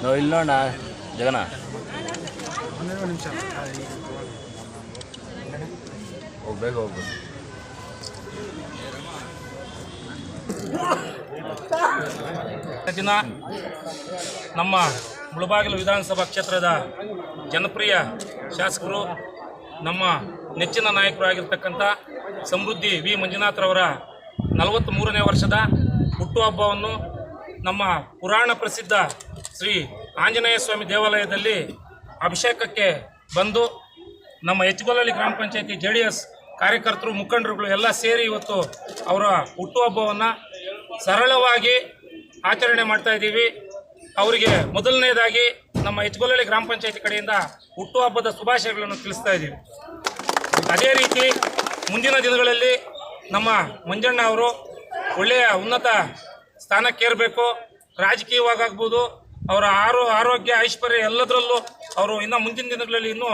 ನಾವು ಇಲ್ಲಿ ನೋಡ ಜಗನ. ಹೋಗ್ಬೇಕು ಬೇಗ ಹೋಗ್ಬೋದು ದಿನ ನಮ್ಮ ಮುಳಬಾಗಿಲು ವಿಧಾನಸಭಾ ಕ್ಷೇತ್ರದ ಜನಪ್ರಿಯ ಶಾಸಕರು ನಮ್ಮ ನೆಚ್ಚಿನ ನಾಯಕರು ಆಗಿರ್ತಕ್ಕಂಥ ಸಮೃದ್ಧಿ ವಿ ಮಂಜುನಾಥ್ರವರ ನಲವತ್ತ್ಮೂರನೇ ವರ್ಷದ ಹುಟ್ಟುಹಬ್ಬವನ್ನು ನಮ್ಮ ಪುರಾಣ ಪ್ರಸಿದ್ಧ ಶ್ರೀ ಆಂಜನೇಯ ಸ್ವಾಮಿ ದೇವಾಲಯದಲ್ಲಿ ಅಭಿಷೇಕಕ್ಕೆ ಬಂದು ನಮ್ಮ ಹೆಚ್ಚುಗೊಲ್ಲಳ್ಳಿ ಗ್ರಾಮ ಪಂಚಾಯತಿ ಜೆ ಡಿ ಎಸ್ ಕಾರ್ಯಕರ್ತರು, ಮುಖಂಡರುಗಳು ಎಲ್ಲ ಸೇರಿ ಇವತ್ತು ಅವರ ಹುಟ್ಟುಹಬ್ಬವನ್ನು ಸರಳವಾಗಿ ಆಚರಣೆ ಮಾಡ್ತಾ ಇದ್ದೀವಿ. ಅವರಿಗೆ ಮೊದಲನೇದಾಗಿ ನಮ್ಮ ಹೆಚ್ಗೊಲಳ್ಳಿ ಗ್ರಾಮ ಪಂಚಾಯತಿ ಕಡೆಯಿಂದ ಹುಟ್ಟುಹಬ್ಬದ ಶುಭಾಶಯಗಳನ್ನು ತಿಳಿಸ್ತಾ ಇದ್ದೀವಿ. ಅದೇ ರೀತಿ ಮುಂದಿನ ದಿನಗಳಲ್ಲಿ ನಮ್ಮ ಮಂಜಣ್ಣ ಅವರು ಒಳ್ಳೆಯ ಉನ್ನತ ಸ್ಥಾನಕ್ಕೇರಬೇಕು ರಾಜಕೀಯವಾಗಬಹುದು ಅವರ ಆರೋ, ಆರೋಗ್ಯ, ಐಶ್ವರ್ಯ ಎಲ್ಲದರಲ್ಲೂ ಅವರು ಇನ್ನು ಮುಂದಿನ ದಿನಗಳಲ್ಲಿ ಇನ್ನೂ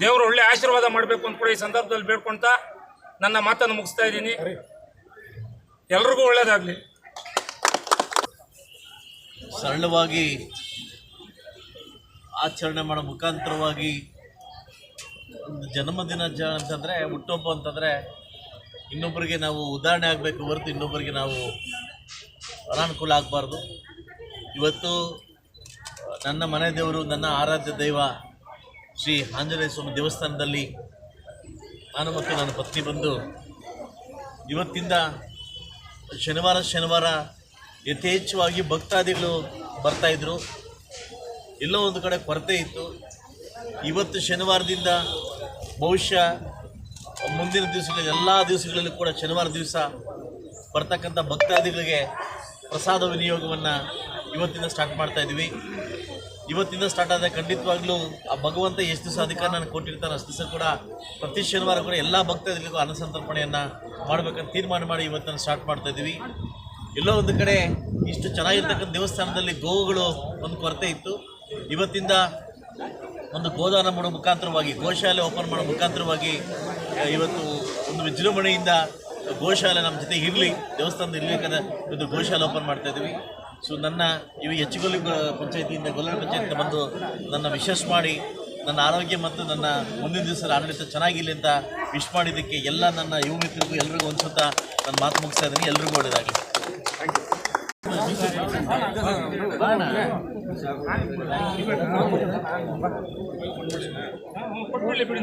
ದೇವರು ಒಳ್ಳೆ ಆಶೀರ್ವಾದ ಮಾಡಬೇಕು ಅಂತ ಕೂಡ ಈ ಸಂದರ್ಭದಲ್ಲಿ ಬೇಡ್ಕೊಳ್ತಾ ನನ್ನ ಮಾತನ್ನು ಮುಗಿಸ್ತಾ ಇದ್ದೀನಿ. ಎಲ್ರಿಗೂ ಒಳ್ಳೆಯದಾಗಲಿ ಸರಳವಾಗಿ ಆಚರಣೆ ಮಾಡೋ ಮುಖಾಂತರವಾಗಿ ಜನ್ಮದಿನ ಜ ಅಂತಂದರೆ, ಹುಟ್ಟುಹಬ್ಬ ಅಂತಂದರೆ ಇನ್ನೊಬ್ಬರಿಗೆ ನಾವು ಉದಾಹರಣೆ ಆಗಬೇಕು ಹೊರತು ಇನ್ನೊಬ್ಬರಿಗೆ ನಾವು ಅನಾನುಕೂಲ ಆಗಬಾರ್ದು. ಇವತ್ತು ನನ್ನ ಮನೆ ದೇವರು, ನನ್ನ ಆರಾಧ್ಯ ದೈವ ಶ್ರೀ ಆಂಜನೇಯ ಸ್ವಾಮಿ ದೇವಸ್ಥಾನದಲ್ಲಿ ನಾನು ಮತ್ತು ನನ್ನ ಪತ್ನಿ ಬಂದು ಇವತ್ತಿಂದ ಶನಿವಾರ ಶನಿವಾರ ಯಥೇಚ್ಛವಾಗಿ ಭಕ್ತಾದಿಗಳು ಬರ್ತಾಯಿದ್ರು ಎಲ್ಲೋ ಒಂದು ಕಡೆ ಕೊರತೆ ಇತ್ತು. ಇವತ್ತು ಶನಿವಾರದಿಂದ ಬಹುಶಃ ಮುಂದಿನ ದಿವಸಗಳಲ್ಲಿ ಎಲ್ಲ ದಿವಸಗಳಲ್ಲಿ ಕೂಡ ಶನಿವಾರ ದಿವಸ ಬರ್ತಕ್ಕಂಥ ಭಕ್ತಾದಿಗಳಿಗೆ ಪ್ರಸಾದ ವಿನಿಯೋಗವನ್ನು ಇವತ್ತಿಂದ ಸ್ಟಾರ್ಟ್ ಮಾಡ್ತಾ ಇದ್ದೀವಿ ಇವತ್ತಿಂದ ಸ್ಟಾರ್ಟ್ ಆದರೆ ಖಂಡಿತವಾಗ್ಲೂ ಆ ಭಗವಂತ ಎಷ್ಟು ದಿವಸ ಅಧಿಕಾರ ನಾನು ಕೊಟ್ಟಿರ್ತಾನೆ ಅಷ್ಟು ದಿವಸ ಕೂಡ ಪ್ರತಿ ಶನಿವಾರ ಕೂಡ ಎಲ್ಲ ಭಕ್ತಾದಿಗಳಿಗೂ ಅನ್ನಸಂತರ್ಪಣೆಯನ್ನು ಮಾಡಬೇಕಂತ ತೀರ್ಮಾನ ಮಾಡಿ ಇವತ್ತನ್ನು ಸ್ಟಾರ್ಟ್ ಮಾಡ್ತಾ ಇದ್ದೀವಿ ಎಲ್ಲೋ ಒಂದು ಕಡೆ ಇಷ್ಟು ಚೆನ್ನಾಗಿರ್ತಕ್ಕಂಥ ದೇವಸ್ಥಾನದಲ್ಲಿ ಗೋವುಗಳು ಒಂದು ಕೊರತೆ ಇತ್ತು. ಇವತ್ತಿಂದ ಒಂದು ಗೋದಾನ ಮಾಡೋ ಮುಖಾಂತರವಾಗಿ, ಗೋಶಾಲೆ ಓಪನ್ ಮಾಡೋ ಮುಖಾಂತರವಾಗಿ ಇವತ್ತು ಒಂದು ವಿಜೃಂಭಣೆಯಿಂದ ಗೋಶಾಲೆ ನಮ್ಮ ಜೊತೆ ಇರಲಿ ದೇವಸ್ಥಾನದ ಇರಬೇಕಾದ್ರೆ ಇವತ್ತು ಗೋಶಾಲೆ ಓಪನ್ ಮಾಡ್ತಾ ಇದ್ದೀವಿ ಸೊ ನನ್ನ ಇವು ಹೆಚ್ಚುಗೊಲ್ಲಿ ಪಂಚಾಯತಿಯಿಂದ ಗೊಲ್ಲರ ಪಂಚಾಯತಿಯಿಂದ ಬಂದು ನನ್ನ ವಿಶೇಷ ಮಾಡಿ ನನ್ನ ಆರೋಗ್ಯ ಮತ್ತು ನನ್ನ ಮುಂದಿನ ದಿವಸದ ಆಡಳಿತ ಚೆನ್ನಾಗಿರಲಿ ಅಂತ ವಿಶ್ ಮಾಡಿದ್ದಕ್ಕೆ ಎಲ್ಲ ನನ್ನ ಯುವ ಮಿತ್ರರಿಗೂ ಎಲ್ರಿಗೂ ಅನ್ಸುತ್ತಾ ನನ್ನ ಮಾತು ಮುಗಿಸ್ತಾ ಇದ್ದೀನಿ ಎಲ್ರಿಗೂ ಒಳ್ಳೆಯದಾಗಲಿ ಥ್ಯಾಂಕ್ ಬಿಡಿ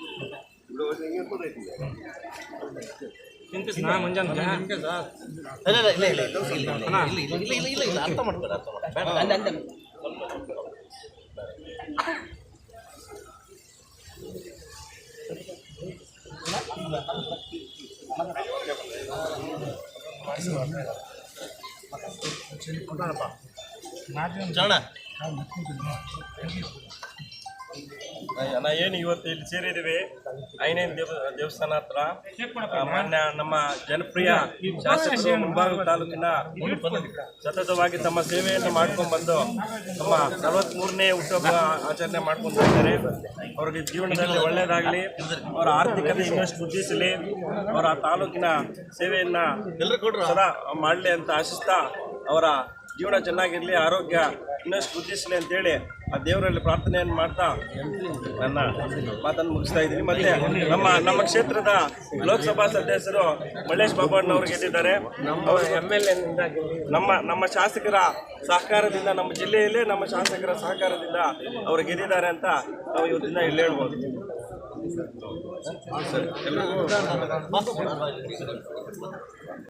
ಇಲ್ಲ ಇಲ್ಲ ಇಲ್ಲ ಇಲ್ಲ ಇಲ್ಲ ಅರ್ಥ ಮಾಡ್ಕೊಳ್ಳಿ ಅರ್ಥ ಮಾಡ್ಕೊಳ್ಳಿ ಜಾಣ ನಾ ಏನು ಇವತ್ತು ಇಲ್ಲಿ ಸೇರಿದ್ದೀವಿ? ಐನೇನ್ ದೇವ, ದೇವಸ್ಥಾನ ಹತ್ರ. ಮಾನ್ಯ ನಮ್ಮ ಜನಪ್ರಿಯ ಶಾಸಕರು ಮುಂಭಾಗ ತಾಲೂಕಿನ ಸತತವಾಗಿ ತಮ್ಮ ಸೇವೆಯನ್ನು ಮಾಡ್ಕೊಂಡು ಬಂದು ತಮ್ಮ ನಲವತ್ಮೂರನೇ ಹುಟ್ಟುಹಬ್ಬ ಆಚರಣೆ ಮಾಡ್ಕೊಂಡು ಬರ್ತಾರೆ ಅವ್ರಿಗೆ ಜೀವನದಲ್ಲಿ ಒಳ್ಳೆಯದಾಗಲಿ, ಅವರ ಆರ್ಥಿಕತೆ ಇನ್ನಷ್ಟು ವೃದ್ಧಿಸಲಿ, ಅವರ ತಾಲೂಕಿನ ಸೇವೆಯನ್ನ ಎಲ್ಲರೂ ಸದಾ ಮಾಡಲಿ ಅಂತ ಆಶಿಸ್ತಾ ಅವರ ಜೀವನ ಚೆನ್ನಾಗಿರಲಿ, ಆರೋಗ್ಯ ಇನ್ನಷ್ಟು ವೃದ್ಧಿಸಲಿ ಅಂತೇಳಿ ಆ ದೇವರಲ್ಲಿ ಪ್ರಾರ್ಥನೆಯನ್ನು ಮಾಡ್ತಾ ನನ್ನ ಮಾತನ್ನು ಮುಗಿಸ್ತಾ ಇದ್ದೀನಿ. ಮತ್ತೆ ನಮ್ಮ ನಮ್ಮ ಕ್ಷೇತ್ರದ ಲೋಕಸಭಾ ಸದಸ್ಯರು ಮಲ್ಲೇಶ್ ಬಾಬಣ್ಣವರು ಗೆದ್ದಿದ್ದಾರೆ. ಅವರು ಎಂ ಎಲ್ ನಮ್ಮ ನಮ್ಮ ಶಾಸಕರ ಸಹಕಾರದಿಂದ ನಮ್ಮ ಜಿಲ್ಲೆಯಲ್ಲೇ ನಮ್ಮ ಶಾಸಕರ ಸಹಕಾರದಿಂದ ಅವರು ಗೆದ್ದಿದ್ದಾರೆ ಅಂತ ನಾವು ಇವತ್ತಿನ ಇಲ್ಲಿ ಹೇಳ್ಬೋದು.